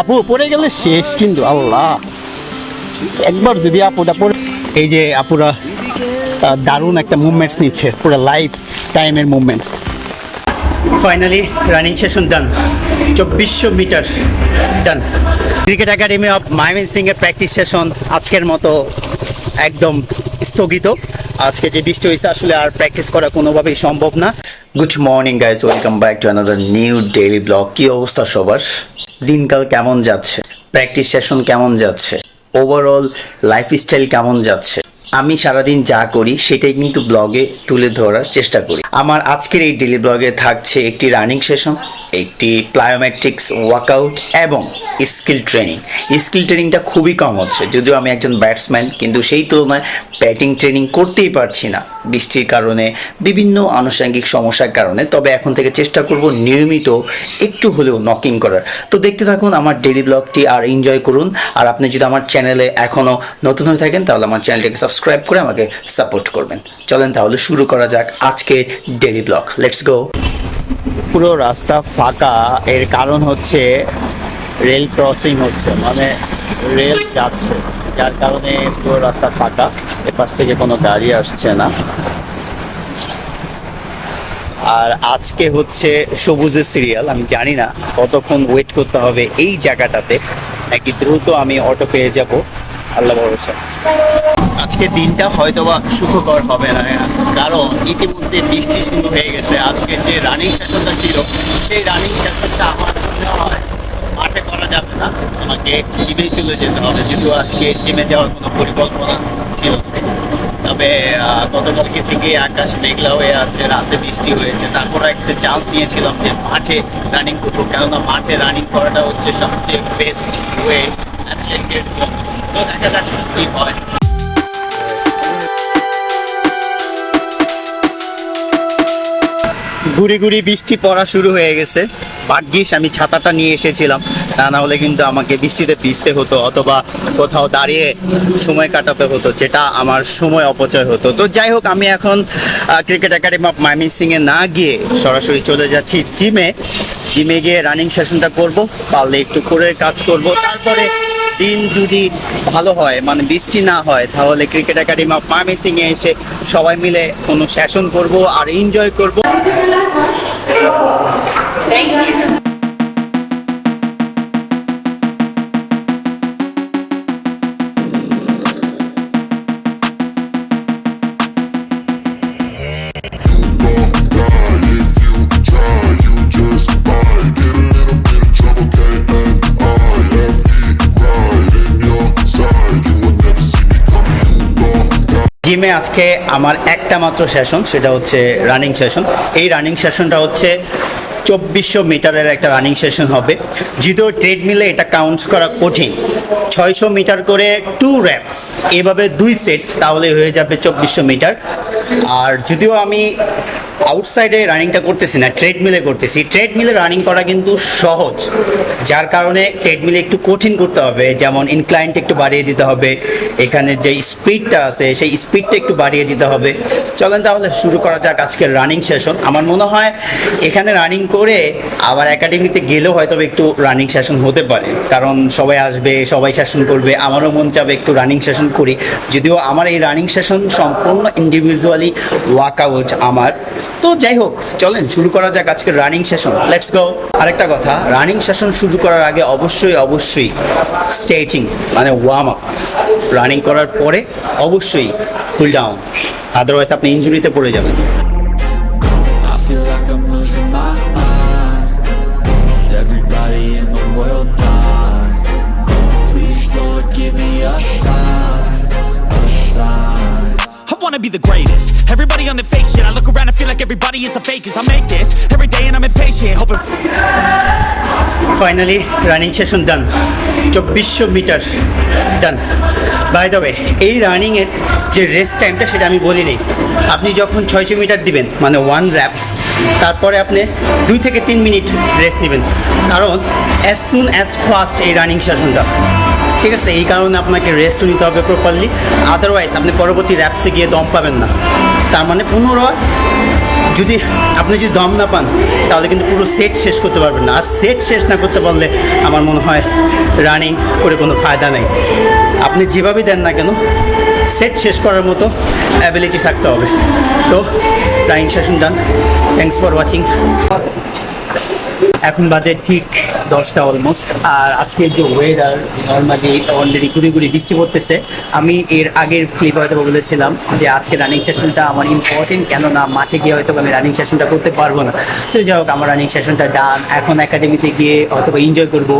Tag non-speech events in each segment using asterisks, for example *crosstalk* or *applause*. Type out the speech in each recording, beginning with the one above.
আপু পড়ে গেলে শেষ কিন্তু আল্লাহ। একবার যদি আপুটা পড়ে এই যে আপুরা দারুণ একটা মুভমেন্টস নিচ্ছে পুরো লাইফ টাইমের movements finally running session done চব্বিশশো metre done cricket academy of Maimin Singh এর প্র্যাকটিস সেশন আজকের মতো একদম স্থগিত। আজকে যে বৃষ্টি হয়েছে আসলে আর প্র্যাকটিস করা কোনোভাবেই সম্ভব না। Good morning guys welcome back to another new daily blog কী অবস্থা সবার? দিনকাল কেমন যাচ্ছে? প্র্যাকটিস সেশন কেমন যাচ্ছে? ওভারঅল লাইফস্টাইল কেমন যাচ্ছে? আমি সারাদিন যা করি, সেটাই কিন্তু ব্লগে তুলে ধরার চেষ্টা করি। আমার আজকের এই ডেলি ব্লগে থাকছে একটি রানিং সেশন একটি প্লায়োমেট্রিক্স ওয়ার্কআউট এবং স্কিল ট্রেনিং স্কিল ট্রেনিংটা খুবই কম হচ্ছে, যদিও আমি একজন ব্যাটসম্যান কিন্তু সেই তুলনায় ব্যাটিং ট্রেনিং করতেই পারছি না। বৃষ্টির কারণে, বিভিন্ন আনুষঙ্গিক সমস্যার কারণে, তবে এখন থেকে চেষ্টা করব নিয়মিত একটু হলেও নকিং করার। তো দেখতে থাকুন আমার ডেলি ব্লগটি আর এনজয় করুন। আর আপনি যদি আমার চ্যানেলে এখনও নতুন হয়ে থাকেন, তাহলে আমার চ্যানেলটিকে সাবস্ক্রাইব করে আমাকে সাপোর্ট করবেন। চলেন তাহলে শুরু করা যাক আজকে ডেলি ব্লগ লেটস গো পুরো রাস্তা ফাঁকা, এর কারণ হচ্ছে রেল ক্রসিং হচ্ছে মানে রেল যাচ্ছে। যার কারণে পুরো রাস্তা ফাঁকা। এপাশ থেকে কোনো গাড়ি আসছে না। আর আজকে হচ্ছে সবুজের সিরিয়াল আমি জানি না কতক্ষণ ওয়েট করতে হবে এই জায়গাটাতে, নাকি দ্রুত আমি অটো পেয়ে যাব। আল্লাহ ভরসা। আজকে দিনটা হয়তোবা সুখকর হবে না, কারণ ইতিমধ্যে বৃষ্টি শুরু হয়ে গেছে। আজকে যে রানিং সেশনটা ছিল, সেই রানিং সেশনটা আমার হয় আমাকে জিমে চলে যেতে হবে। যদিও আজকে জিমে যাওয়ার কোনো পরিকল্পনা ছিল তবে গতকালকে থেকে আকাশ মেঘলা হয়ে আছে, রাতে বৃষ্টি হয়েছে। তারপর একটা চান্স নিয়েছিলাম যে মাঠে রানিং করব। কেননা মাঠে রানিং করাটা হচ্ছে সবচেয়ে বেস্ট ওয়ে অ্যাথলেটের জন্য। তো দেখা যাক কি হয়। গুড়ি গুড়ি বৃষ্টি পড়া শুরু হয়ে গেছে। ভাগ্যিস আমি ছাতাটা নিয়ে এসেছিলাম। তা না হলে কিন্তু আমাকে বৃষ্টিতে ভিজতে হতো অথবা কোথাও দাঁড়িয়ে সময় কাটাতে হতো, যেটা আমার সময় অপচয় হতো। তো যাই হোক, আমি এখন cricket academy of Maimin Singh এ না গিয়ে সরাসরি চলে যাচ্ছি জিমে জিমে গিয়ে রানিং সেশনটা করব, পারলে একটু করে কাজ করব। তারপরে দিন যদি ভালো হয় মানে বৃষ্টি না হয়, তাহলে ক্রিকেট একাডেমি অফ এ এসে সবাই মিলে কোনো সেশন করব আর এনজয় করব। জিমে আজকে আমার একটা মাত্র সেশন সেটা হচ্ছে রানিং সেশন এই রানিং সেশনটা হচ্ছে চব্বিশশো মিটারের একটা রানিং সেশন হবে। যদিও ট্রেডমিলে এটা কাউন্ট করা কঠিন। ছয়শো মিটার করে টু র্যাপস এভাবে দুই সেট তাহলে হয়ে যাবে চব্বিশশো মিটার। আর যদিও আমি আউটসাইডে রানিংটা করতেছি না ট্রেডমিলে করতেছি। ট্রেডমিলে রানিং করা কিন্তু সহজ, যার কারণে ট্রেডমিলে একটু কঠিন করতে হবে, যেমন ইনক্লাইনটা একটু বাড়িয়ে দিতে হবে, এখানে যে স্পিডটা আছে, সেই স্পিডটা একটু বাড়িয়ে দিতে হবে। চলেন তাহলে শুরু করা যাক আজকের রানিং সেশন আমার মনে হয় এখানে রানিং করে আবার একাডেমিতে গেলেও হয়তো একটু রানিং সেশন হতে পারে। কারণ সবাই আসবে, সবাই সেশন করবে, আমারও মন চাবে একটু রানিং সেশন করি। যদিও আমার এই রানিং সেশন সম্পূর্ণ ইন্ডিভিজুয়ালি ওয়ার্কআউট আমার। তো যাই হোক, চলেন শুরু করা যাক আজকে রানিং সেশন লেটস গো আরেকটা কথা রানিং সেশন শুরু করার আগে অবশ্যই অবশ্যই স্ট্রেচিং মানে ওয়ার্ম আপ রানিং করার পরে অবশ্যই কুল ডাউন আদারওয়াইজ আপনি ইঞ্জুরিতে পড়ে যাবেন। I wanna be the greatest. Everybody on the fake shit. I look around and feel like everybody is the fakest. I make this every day and I'm impatient. Hoping. Finally running session done চব্বিশশো metre done by the way এই রানিংয়ের যে rest টাইমটা সেটা আমি বলিনি আপনি যখন ছয়শো মিটার দিবেন মানে ওয়ান র্যাপস তারপরে আপনি দুই থেকে তিন মিনিট রেস্ট নেবেন কারণ অ্যাজ সুন অ্যাজ ফাস্ট এই রানিং সেশনটা ঠিক আছে, এই কারণে আপনাকে রেস্টও নিতে হবে প্রপারলি আদারওয়াইজ আপনি পরবর্তী র্যাপসে গিয়ে দম পাবেন না। তার মানে পুনরায় যদি আপনি যদি দম না পান, তাহলে কিন্তু পুরো সেট শেষ করতে পারবেন না। আর সেট শেষ না করতে পারলে আমার মনে হয় রানিং করে কোনো ফায়দা নেই। আপনি যেভাবেই দেন না কেন সেট শেষ করার মতো অ্যাবিলিটি থাকতে হবে। তো running session done thanks for watching এখন বাজে ঠিক দশটা অলমোস্ট আর আজকের যে ওয়েদার নর্মালি অলরেডি ঘুরে ঘুরে বৃষ্টি পড়তেছে, আমি এর আগের ক্লিপ হয়তো বলেছিলাম যে আজকে রানিং সেশনটা আমার ইম্পর্টেন্ট কেননা মাঠে গিয়ে হয়তো আমি রানিং সেশনটা করতে পারব না। তো যাই হোক, আমার রানিং সেশনটা ডান এখন একাডেমিতে গিয়ে হয়তো এনজয় করব,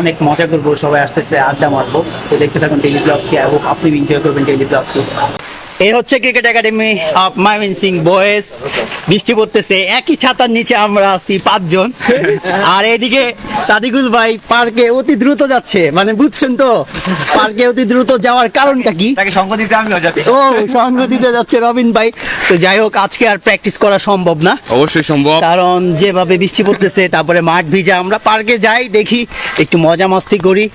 অনেক মজা করব, সবাই আসতেছে, আড্ডা মারবো। তো দেখতে থাকুন ডেইলি ব্লগকে আপনি এনজয় করবেন ডেইলি ব্লগকে এই হচ্ছে cricket academy of Maimin Singh boys বৃষ্টি পড়তেছে একই ছাতার নিচে আমরা আছি পাঁচজন। আর এদিকে সাদিকুল ভাই পার্কে অতি দ্রুত যাচ্ছে। মানে বুঝছেন তো পার্কে অতি দ্রুত যাওয়ার কারণটা কি? তাকে সঙ্গ দিতে আমিও যাচ্ছি। ও সঙ্গ দিতে যাচ্ছে রবিন ভাই। তো যাই হোক আজকে আর প্র্যাকটিস করা সম্ভব না। অবশ্যই সম্ভব। কারণ যেভাবে বৃষ্টি পড়তেছে তারপরে মাঠ ভিজা আমরা পার্কে যাই দেখি। একটু মজা মস্তি করি।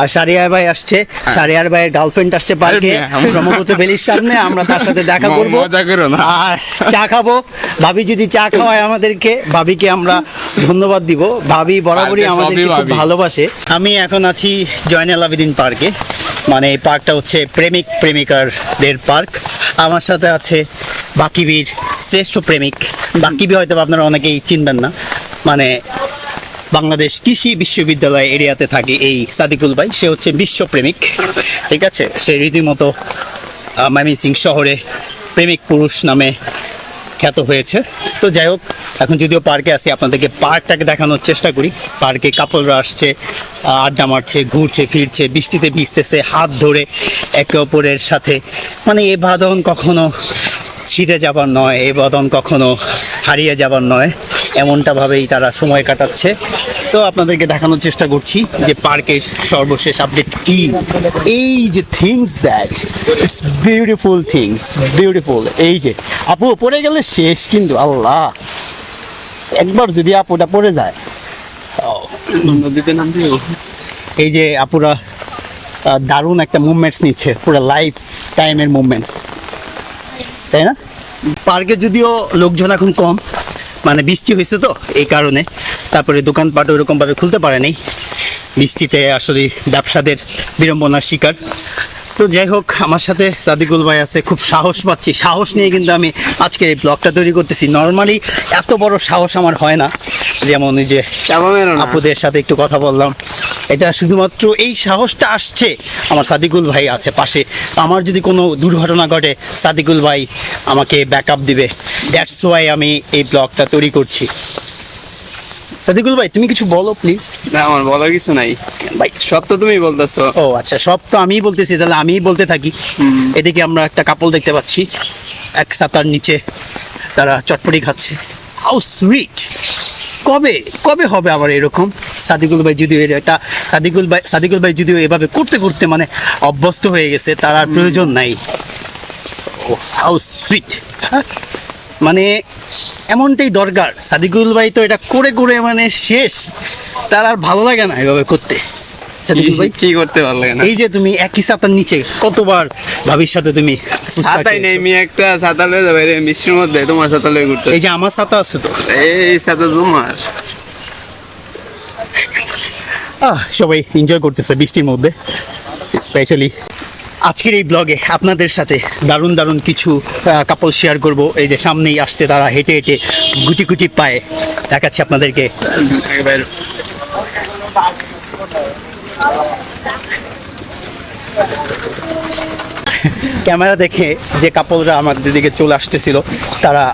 আর সারিয়ার ভাই আসছে। সারিয়ার ভাইয়ের গার্লফ্রেন্ড আসছে পার্কে। হ্যাঁ। ব্রহ্মপুত্র বেলির সামনে আমরা তার সাথে দেখা করব। আর চা খাব। ভাবি যদি চা খাওয়ায় আমাদেরকে ভাবিকে আমরা ধন্যবাদ দিব। ভাবি বরাবরই আমাদেরকে খুব ভালোবাসে। আমি এখন আছি জয়নাল আবেদিন পার্কে। মানে এই পার্কটা হচ্ছে প্রেমিক প্রেমিকারদের পার্ক। আমার সাথে আছে বাকিবির শ্রেষ্ঠ প্রেমিক। বাকিবি হয়তো আপনারা অনেকেই চিনবেন না। মানে বাংলাদেশ কৃষি বিশ্ববিদ্যালয় এরিয়াতে থাকে এই সাদিকুল ভাই। সে হচ্ছে বিশ্বপ্রেমিক ঠিক আছে? সে রীতিমতো সিং শহরে প্রেমিক পুরুষ নামে খ্যাত হয়েছে। তো যাই হোক, এখন যদিও পার্কে আসি আপনাদেরকে পার্কটাকে দেখানোর চেষ্টা করি। পার্কে কাপলরা আসছে আড্ডা মারছে, ঘুরছে, ফিরছে, বৃষ্টিতে ভিজতেছে, হাত ধরে একে অপরের সাথে। মানে এ বাঁধন কখনো ছিঁড়ে যাবার নয়, এ বাঁধন কখনো হারিয়ে যাবার নয়। এমনটা ভাবেই তারা সময় কাটাচ্ছে। তো আপনাদেরকে দেখানোর চেষ্টা করছি যে পার্কের সর্বশেষ আপডেট কি। এই যে things that it's beautiful things beautiful এই যে, আপু, পড়ে গেলে শেষ কিন্তু, আল্লাহ। একবার যদি আপুটা পড়ে যায়। এই যে আপুরা দারুণ একটা মুভমেন্টস নিচ্ছে, পুরো লাইফ টাইমের মুভমেন্টস তাই না? পার্কে যদিও লোকজন এখন কম মানে বৃষ্টি হয়েছে তো, এই কারণে। তারপরে দোকানপাট ওইরকমভাবে খুলতে পারে পারেনি বৃষ্টিতে আসলে ব্যবসাদের বিড়ম্বনার শিকার। তো যাই হোক, আমার সাথে সাদিকুল ভাই আছে, খুব সাহস পাচ্ছি। সাহস নিয়ে কিন্তু আমি আজকের এই ব্লগটা তৈরি করতেছি। নর্মালি এত বড় সাহস আমার হয় না। যেমন ওই যে আপুদের সাথে একটু কথা বললাম। এটা শুধুমাত্র এই সাহসটা আসছে। আমার সাদিকুল ভাই আছে পাশে। আমার যদি কোনো দুর্ঘটনা ঘটে সাদিকুল ভাই আমাকে ব্যাকআপ দিবে। দ্যাটস ওয়াই আমি এই ব্লগটা তৈরি করছি। সাদিকুল ভাই তুমি কিছু বলো প্লিজ না আমার বলার কিছু নাই। ভাই? সব তো তুমি বলতেছো। ও আচ্ছা সব তো আমিই বলতেছি তাহলে আমিই বলতে থাকি। এদিকে আমরা একটা কাপল দেখতে পাচ্ছি। এক সাতার নিচে তারা চটপটি খাচ্ছে। হাউ সুইট কবে কবে হবে আবার এরকম? সাদিকুল ভাই যদিও এর এটা সাদিকুল ভাই সাদিকুল ভাই যদিও এভাবে করতে করতে মানে অভ্যস্ত হয়ে গেছে তার আর প্রয়োজন নাই। ও হাউ সুইট মানে এমনটাই দরকার। সাদিকুল ভাই তো এটা করে করে মানে শেষ। তার আর ভালো লাগে না এভাবে করতে। ভাই। কি করতে ভালো লাগে না। এই যে তুমি একই ছাতার নিচে কতবার ভাবির সাথে তুমি ছাতাই নেই আমি একটা ছাতা লয়ে যাবে রে মিষ্টির মধ্যে তোমার ছাতা লয়ে ঘুরতে। এই যে আমার ছাতা আছে তো। এই ছাতা তোমার। আহ, সবাই এনজয় করতেছে বৃষ্টির মধ্যে স্পেশালি আজকের এই ব্লগে আপনাদের সাথে দারুণ দারুণ কিছু কাপল শেয়ার করব। এই যে সামনেই আসছে তারা হেঁটে হেঁটে গুটি গুটি পায়ে দেখাচ্ছি আপনাদেরকে। ক্যামেরা দেখে যে কাপলরা আমাদের দিকে চলে আসতেছিল, তারা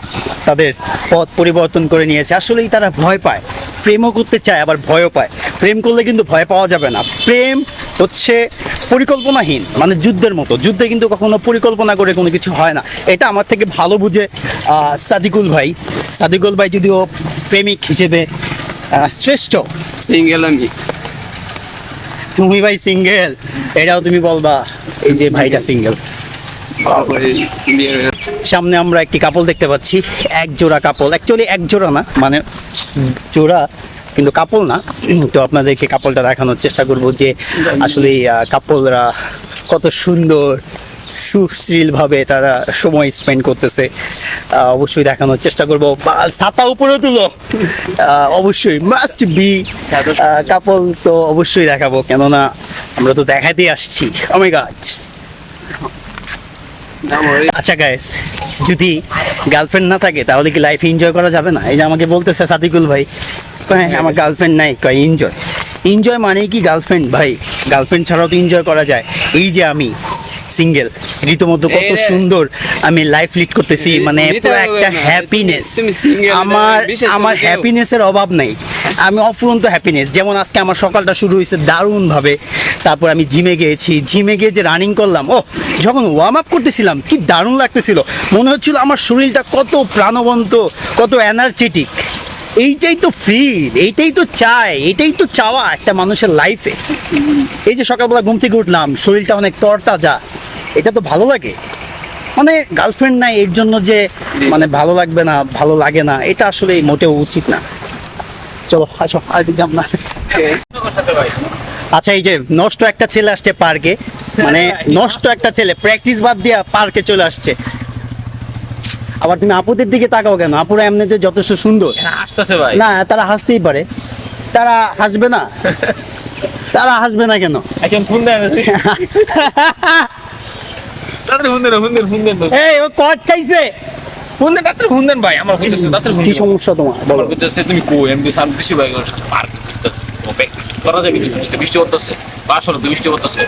তাদের পথ পরিবর্তন করে নিয়েছে। আসলেই তারা ভয় পায়, প্রেমও করতে চায়, আবার ভয়ও পায়। প্রেম করলে কিন্তু ভয় পাওয়া যাবে না। প্রেম হচ্ছে পরিকল্পনাহীন মানে যুদ্ধের মতো। যুদ্ধে কিন্তু কখনো পরিকল্পনা করে কোনো কিছু হয় না। এটা আমার থেকে ভালো বুঝে সাদিকুল ভাই। সাদিকুল ভাই যদিও প্রেমিক হিসেবে শ্রেষ্ঠ। সিঙ্গেল আমি। তুমি ভাই সিঙ্গেল, এটাও তুমি বলবা, এই যে ভাইটা সিঙ্গেল। সামনে আমরা একটি কাপল দেখতে পাচ্ছি, এক জোড়া কাপল অ্যাকচুয়ালি এক জোড়া না মানে জোড়া, কিন্তু কাপল না তো আপনাদেরকে কাপলটা দেখানোর চেষ্টা করব যে আসলে কাপলরা কত সুন্দর সুশ্রীলভাবে তারা সময় স্পেন্ড করতেছে। অবশ্যই দেখানোর চেষ্টা করব। ছাতা উপরে তুলো। অবশ্যই মাস্ট বি কাপল তো অবশ্যই দেখাবো কেননা আমরা তো দেখাতে আসছি। Oh আমি গাছ আচ্ছা গাইস যদি গার্লফ্রেন্ড না থাকে তাহলে কি লাইফ এনজয় করা যাবে না? এই যে আমাকে বলতেছে সাদিকুল ভাই কয়, হ্যাঁ আমার গার্লফ্রেন্ড নাই। কয় এনজয় এনজয় মানে কি গার্লফ্রেন্ড ভাই গার্লফ্রেন্ড ছাড়াও তো এনজয় করা যায়। এই যে আমি সিঙ্গেল রীতিমতো কত সুন্দর আমি লাইফ লিড করতেছি মানে পুরো একটা হ্যাপিনেস আমার আমার। হ্যাপিনেসের অভাব নেই। আমি অফুরন্ত হ্যাপিনেস যেমন আজকে আমার সকালটা শুরু হয়েছে দারুণভাবে। তারপর আমি জিমে গিয়েছি। জিমে গিয়ে যে রানিং করলাম ও যখন ওয়ার্ম আপ করতেছিলাম কি দারুণ লাগতেছিল। মনে হচ্ছিল আমার শরীরটা কত প্রাণবন্ত কত এনার্জেটিক এইটাই তো ফিল এইটাই তো চাই এইটাই তো চাওয়া একটা মানুষের লাইফে এই যে সকালবেলা ঘুম থেকে উঠলাম শরীরটা অনেক তরতাজা। এটা তো ভালো লাগে। মানে গার্লফ্রেন্ড নাই এর জন্য যে মানে ভালো লাগবে না ভালো লাগে না এটা আসলে মোটেও উচিত না। চলো আসো আজ না। আচ্ছা এই যে নষ্ট একটা ছেলে আসছে পার্কে মানে নষ্ট একটা ছেলে প্র্যাকটিস বাদ দিয়া পার্কে চলে আসছে। আবার তুমি আপুদের দিকে তাকাও কেন? আপুরা এমনিতে যথেষ্ট সুন্দর। আসতেছে ভাই। না তারা হাসতেই পারে। তারা হাসবে না। *laughs* তারা হাসবে না কেন? এখন ফোন দেন *laughs* তাড়াতাড়ি ফোন দেন ফোন দেন ফোন দেন এই ও কট খাইছে। ফোন দেন তাড়াতাড়ি ফোন দেন ভাই আমার কইতেছে তাড়াতাড়ি ফোন কি সমস্যা তোমার? বলো আমার তুমি কই? আমি তো সাম বেশি ভাই পার্ক করতেছি ও প্র্যাকটিস করা যাবে কিছু বৃষ্টি করতেছে বা আসলে তো বৃষ্টি করতেছে।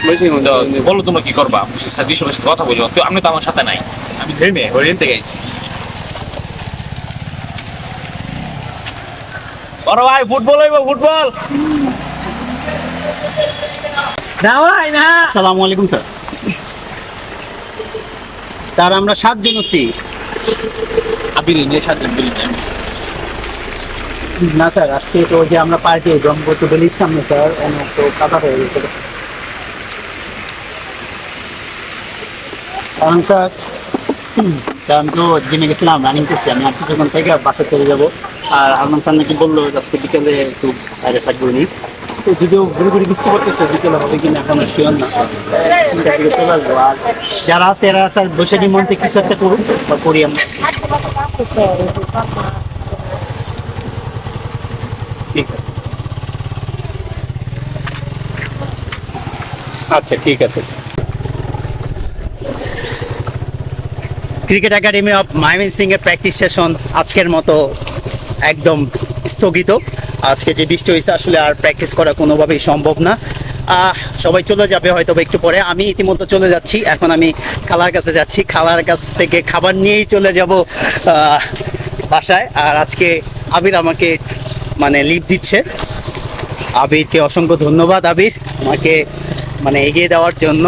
বলো তোমরা কি করবা? আমি স্যার দিশো সাথে কথা বলব তো আপনি তো আমার সাথে নাই। আমি ধেমে হরিণতে গেছি। বড় ভাই ফুটবল হইব ফুটবল। না ভাই না। আসসালামু আলাইকুম স্যার। স্যার আমরা সাতজন আছি। আবির নিয়ে সাতজন বিলি না স্যার আজকে তো যে আমরা পার্টি ব্রহ্মপুত্র বেলির সামনে স্যার অনেক তো কাটা হয়ে গেছে। কারণ স্যার আমি তো জিমে গেছিলাম রানিং করছি আমি আর কিছুক্ষণ থেকে বাসা চলে যাব। আর আরমান স্যার নাকি বলল আজকে বিকেলে একটু বাইরে থাকব নি তো যদিও ঘুরে ঘুরে বৃষ্টি করতেছে বিকেলে হবে কিনা এখন শিওর না। তিনটার চলে আসব আর যারা আছে এরা স্যার বৈশাখী মন্ত্রে কিছু একটা করুক বা করি আমরা। ঠিক আছে আচ্ছা ঠিক আছে sir. Cricket academy of Maimin Singh এর প্র্যাকটিস সেশন আজকের মতো একদম স্থগিত। আজকে যে বৃষ্টি হয়েছে আসলে আর প্র্যাকটিস করা কোনোভাবেই সম্ভব না। সবাই চলে যাবে হয়তো একটু পরে। আমি ইতিমধ্যে চলে যাচ্ছি। এখন আমি খালার কাছে যাচ্ছি। খালার কাছ থেকে খাবার নিয়েই চলে যাব বাসায়। আর আজকে আবির আমাকে মানে লিভ দিচ্ছে। আবিরকে অসংখ্য ধন্যবাদ, আবির। আমাকে মানে এগিয়ে দেওয়ার জন্য।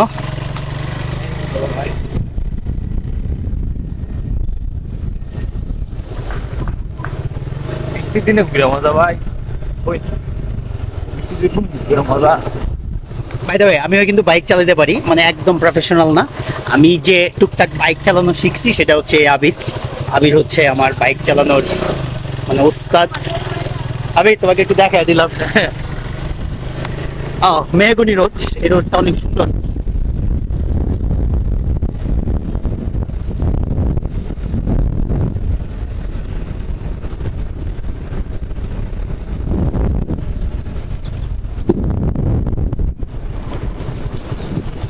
দিনে ঘুরে মজা ভাই। ওই ঘুরে মজা। বাই দ্য আমিও কিন্তু বাইক চালাতে পারি মানে একদম প্রফেশনাল না। আমি যে টুকটাক বাইক চালানো শিখছি সেটা হচ্ছে আবির। আবির হচ্ছে আমার বাইক চালানোর মানে ওস্তাদ। আবির তোমাকে একটু দেখা দিলাম। *laughs* ও মেহগুনি রোড এই রোডটা অনেক সুন্দর।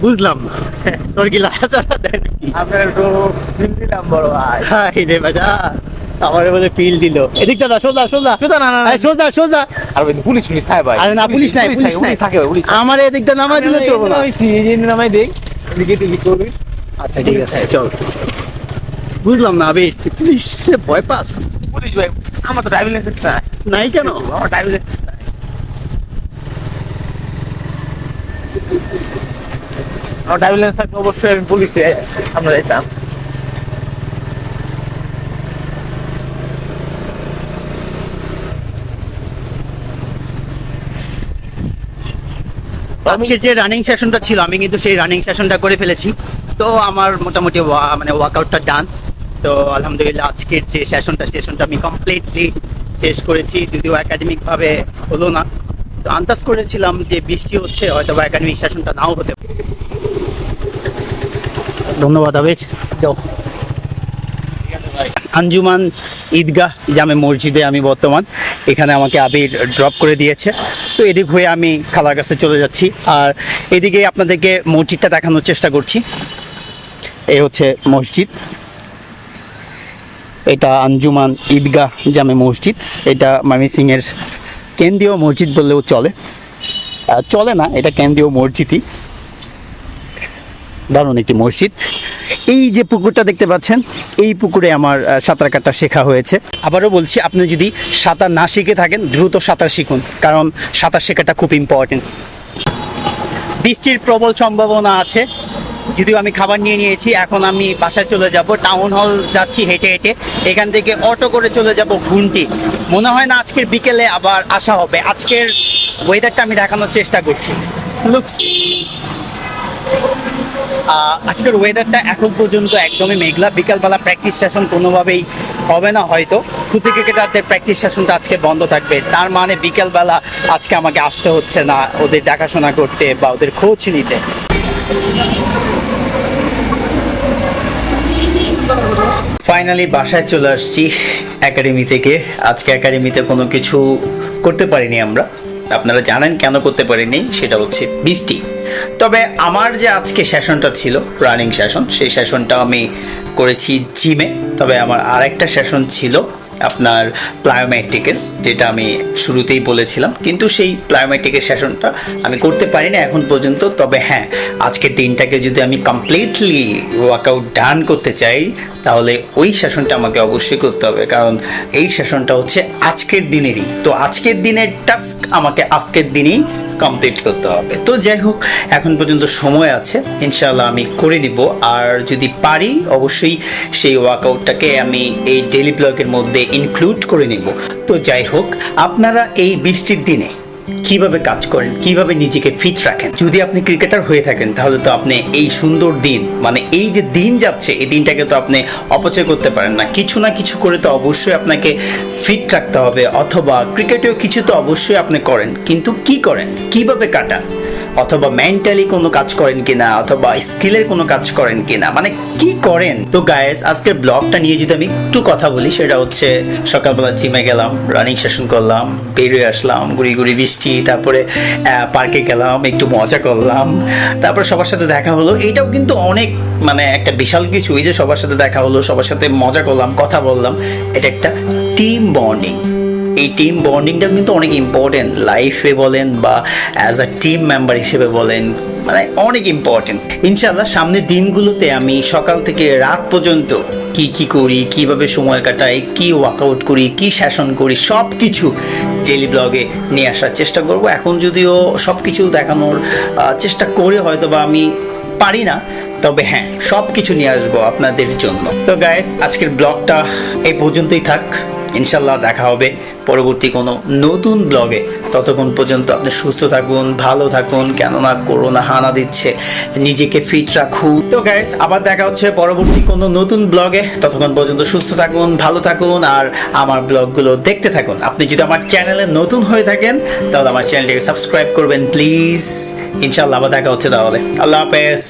বুঝলাম না। তোর কি লাগাচাড়া দেয় নাকি? আপনার একটু ফিল দিলাম বড় ভাই। হাই রে বাজা আমার মধ্যে ফিল দিল। এদিকটা দা সোজা সোজা। সোজা না, না। এই সোজা সোজা। আর ওই পুলিশ পুলিশ থাকে ভাই। আরে না পুলিশ নাই পুলিশ নাই। থাকে ভাই পুলিশ আমার এদিকটা নামাই দিলে তো হব না নামাই দেই। লিখে টিকে করবি আচ্ছা ঠিক আছে চল। বুঝলাম না আবে পুলিশ ভয় পাস। পুলিশ ভাই আমার তো ড্রাইভিং লাইসেন্স নাই। নাই কেন? আমার ড্রাইভিং লাইসেন্স আমার ড্রাইভিং লাইসেন্স থাকলে অবশ্যই আমি পুলিশে আমরা আজকে যে রানিং সেশনটা ছিল, আমি কিন্তু সেই রানিং সেশনটা করে ফেলেছি। তো আমার মোটামুটি মানে ওয়ার্কআউটটা ডান তো আলহামদুলিল্লাহ আজকের যে সেশনটা সেশনটা আমি কমপ্লিটলি শেষ করেছি। যদিও একাডেমিক ভাবে হলো না। তো আন্দাজ করেছিলাম যে বৃষ্টি হচ্ছে হয়তো বা একাডেমিক সেশনটা নাও হতে পারে। ধন্যবাদ আবির যাও। আঞ্জুমান ঈদগাহ জামে মসজিদে আমি বর্তমান। এখানে আমাকে আবির ড্রপ করে দিয়েছে। তো এদিক হয়ে আমি খালার কাছে চলে যাচ্ছি। আর এদিকে আপনাদেরকে মসজিদটা দেখানোর চেষ্টা করছি। এই হচ্ছে মসজিদ। এটা আঞ্জুমান ঈদগাহ জামে মসজিদ। এটা ময়মনসিংহের কেন্দ্রীয় মসজিদ বললেও চলে। চলে না, এটা কেন্দ্রীয় মসজিদই। দারুণ একটি মসজিদ। এই যে পুকুরটা দেখতে পাচ্ছেন, এই পুকুরে আমার সাঁতার কাটা শেখা হয়েছে। আবারও বলছি, আপনি যদি সাঁতার না শিখে থাকেন, দ্রুত সাঁতার শিখুন, কারণ সাঁতার শেখাটা খুব ইম্পর্টেন্ট বৃষ্টির প্রবল সম্ভাবনা আছে। যদিও আমি খাবার নিয়ে নিয়েছি, এখন আমি বাসায় চলে যাব টাউন হল যাচ্ছি হেঁটে হেঁটে। এখান থেকে অটো করে চলে যাব ঘুমটি। মনে হয় না আজকের বিকেলে আবার আসা হবে। আজকের ওয়েদারটা আমি দেখানোর চেষ্টা করছি। লুকস আজকের ওয়েদারটা এখন পর্যন্ত একদমই মেঘলা। বিকালবেলা প্র্যাকটিস সেশন কোনোভাবেই হবে না হয়তো। খুঁতি ক্রিকেটারদের প্র্যাকটিস সেশনটা আজকে বন্ধ থাকবে। তার মানে বিকালবেলা আজকে আমাকে আসতে হচ্ছে না ওদের দেখাশোনা করতে বা ওদের খোঁজ নিতে। ফাইনালি বাসায় চলে আসছি একাডেমি থেকে। আজকে একাডেমিতে কোনো কিছু করতে পারিনি আমরা। আপনারা জানেন কেন করতে পারিনি সেটা হচ্ছে বৃষ্টি। তবে আমার যে আজকে সেশনটা ছিল রানিং সেশন সেই সেশনটা আমি করেছি জিমে তবে আমার আরেকটা সেশন ছিল আপনার প্লায়োমেট্রিকের, যেটা আমি শুরুতেই বলেছিলাম। কিন্তু সেই প্লায়োমেট্রিকের সেশনটা আমি করতে পারিনি এখন পর্যন্ত। তবে হ্যাঁ আজকের দিনটাকে যদি আমি কমপ্লিটলি ওয়ার্কআউট ডান করতে চাই, তাহলে ওই সেশনটা আমাকে অবশ্যই করতে হবে। কারণ এই সেশনটা হচ্ছে আজকের দিনেরই। তো আজকের দিনের টাস্ক আমাকে আজকের দিনেই কমপ্লিট করতে হবে। তো যাই হোক, এখন পর্যন্ত সময় আছে। ইনশাল্লাহ আমি করে দিব আর যদি পারি, অবশ্যই সেই ওয়ার্কআউটটাকে আমি এই ডেলি ব্লগের মধ্যে ইনক্লুড করে নিব। তো যাই হোক, আপনারা এই বৃষ্টির দিনে কীভাবে কাজ করেন, কীভাবে নিজেকে ফিট রাখেন? যদি আপনি ক্রিকেটার হয়ে থাকেন, তাহলে তো আপনি এই সুন্দর দিন মানে এই যে দিন যাচ্ছে, এই দিনটাকে তো আপনি অপচয় করতে পারেন না। কিছু না কিছু করে তো অবশ্যই আপনাকে ফিট রাখতে হবে, অথবা ক্রিকেটেও কিছু তো অবশ্যই আপনি করেন। কিন্তু কি করেন? কীভাবে কাটান? অথবা মেন্টালি কোনো কাজ করেন কিনা, অথবা স্কিলের কোনো কাজ করেন কিনা মানে কি করেন? তো গায়েস আজকের ব্লগটা নিয়ে যদি আমি একটু কথা বলি, সেটা হচ্ছে সকালবেলা জিমে গেলাম রানিং সেশন করলাম, বেরিয়ে আসলাম গুড়ি গুড়ি বৃষ্টি, তারপরে পার্কে গেলাম, একটু মজা করলাম, তারপরে সবার সাথে দেখা হলো। এটাও কিন্তু অনেক মানে একটা বিশাল কিছু, এই যে সবার সাথে দেখা হলো, সবার সাথে মজা করলাম, কথা বললাম, এটা একটা টিম বন্ডিং এই টিম বন্ডিংটা কিন্তু অনেক ইম্পর্টেন্ট লাইফে বলেন বা অ্যাজ আ টিম মেম্বার হিসেবে বলেন মানে অনেক ইম্পর্টেন্ট ইনশাল্লাহ সামনের দিনগুলোতে আমি সকাল থেকে রাত পর্যন্ত কি কি করি, কীভাবে সময় কাটাই, কি ওয়ার্কআউট করি, কি শাসন করি সব কিছু ডেলি ব্লগে নিয়ে আসার চেষ্টা করব। এখন যদিও সব কিছু দেখানোর চেষ্টা করে হয়তো বা আমি পারি না, তবে হ্যাঁ সব কিছু নিয়ে আসব আপনাদের জন্য। তো গাইস আজকের ব্লগটা এই পর্যন্তই থাক। ইনশাল্লাহ দেখা হবে পরবর্তী কোনো নতুন ব্লগে। ততক্ষণ পর্যন্ত আপনি সুস্থ থাকুন, ভালো থাকুন, কেননা করোনা হানা দিচ্ছে, নিজেকে ফিট রাখুন। তো গাইস আবার দেখা হচ্ছে পরবর্তী কোনো নতুন ব্লগে। ততক্ষণ পর্যন্ত সুস্থ থাকুন, ভালো থাকুন, আর আমার ব্লগগুলো দেখতে থাকুন। আপনি যদি আমার চ্যানেলে নতুন হয়ে থাকেন, তাহলে আমার চ্যানেলটিকে সাবস্ক্রাইব করবেন প্লিজ ইনশাল্লাহ আবার দেখা হচ্ছে তাহলে। আল্লাহ হাফেজ।